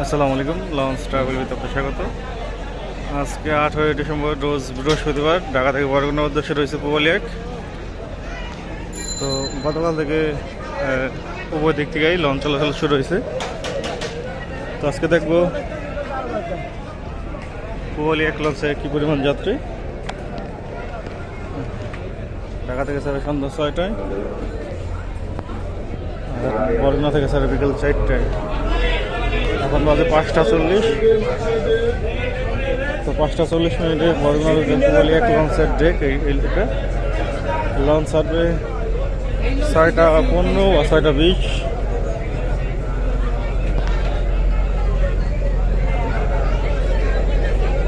আসসালামু আলাইকুম launch travel with আপনার স্বাগত। আজকে আঠেরোই ডিসেম্বর, রোজ বৃহস্পতিবার, ঢাকা থেকে বরগুনার উদ্দেশ্যে রয়েছে পুবালিয়াক তো গতকাল থেকে উভয় দিক থেকেই লঞ্চ চলাচল শুরু হয়েছে। তো আজকে দেখব পুবালিয়াক লঞ্চে কী পরিমাণ যাত্রী। ঢাকা থেকে স্যার সন্ধ্যা ছয়টায় বরগুনা থেকে স্যার বিকেল চারটায়। এখন বাজে পাঁচটা চল্লিশ। তো পাঁচটা চল্লিশ মিনিটে বরগুনার বলি এক লঞ্চের ডেক এটা লঞ্চ ছাড়বে ছয়টা পনেরো বা ছয়টা বিশ।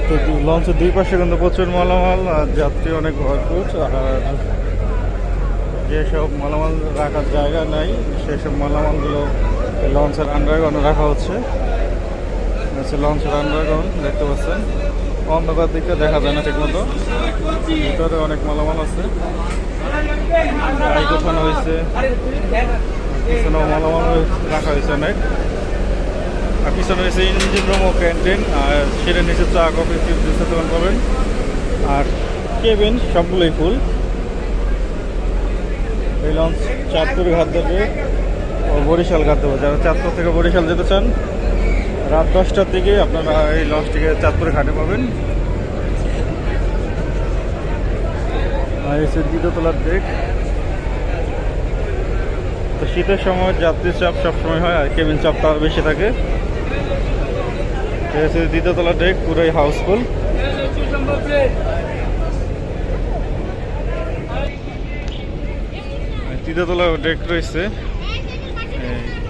তো লঞ্চের দুই পাশে কিন্তু প্রচুর মালামাল আর যাত্রী অনেক ভরপুর। আর যেসব মালামাল রাখার জায়গা নাই, সেসব মালামালগুলো লঞ্চের আন্ডারগ্রাউন্ডে রাখা হচ্ছে। হচ্ছে লঞ্চের আন্ডারগ্রাউন্ড দেখতে পাচ্ছেন। অন্ধকার দিকে দেখা যায় না ঠিক মতো ভিতরে অনেক মালামাল আছে। গাড়ি গোছানো হয়েছে। পিছনেও মালামাল রাখা হয়েছে অনেক। আর পিছনে হয়েছে ইঞ্জিন রুম ও ক্যান্টিন, আর সেটা নিচে চা, কফি জুসের দোকান পাবেন। আর কেবিন সবগুলোই ফুল। এই লঞ্চ চাঁদপুর ঘাট দেবে ও বরিশাল ঘাট দেবো যারা চাঁদপুর থেকে বরিশাল যেতে চান রাত দশটার দিকে আপনারা এই লঞ্চটিকে চাঁদপুরে ঘাটে পাবেন। দ্বিতীয়তলার ডেক তো শীতের সময় যাত্রীর চাপ সবসময় হয় আর কেবিন চাপ তার বেশি থাকে। এসে দ্বিতীয়তলার ডেক পুরোই হাউসফুল তৃতীয়তলা ডেক রয়েছে।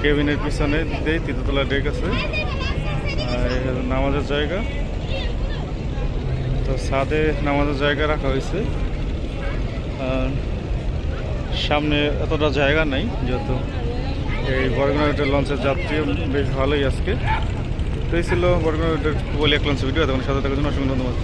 কেবিনের পিছনে দিকেই তৃতীয়তলা ডেক আছে। নামাজের জায়গা। তো ছাদে নামাজের জায়গা রাখা হয়েছে। সামনে এতটা জায়গা নাই, যেহেতু এই বরগুনা রুটের লঞ্চের যাত্রী বেশ ভালোই আজকে। তো এই ছিল বরগুনা রুটের বলে এক লঞ্চ ভিডিও তখন সাথে থাকার জন্য অসংখ্য ধন্যবাদ।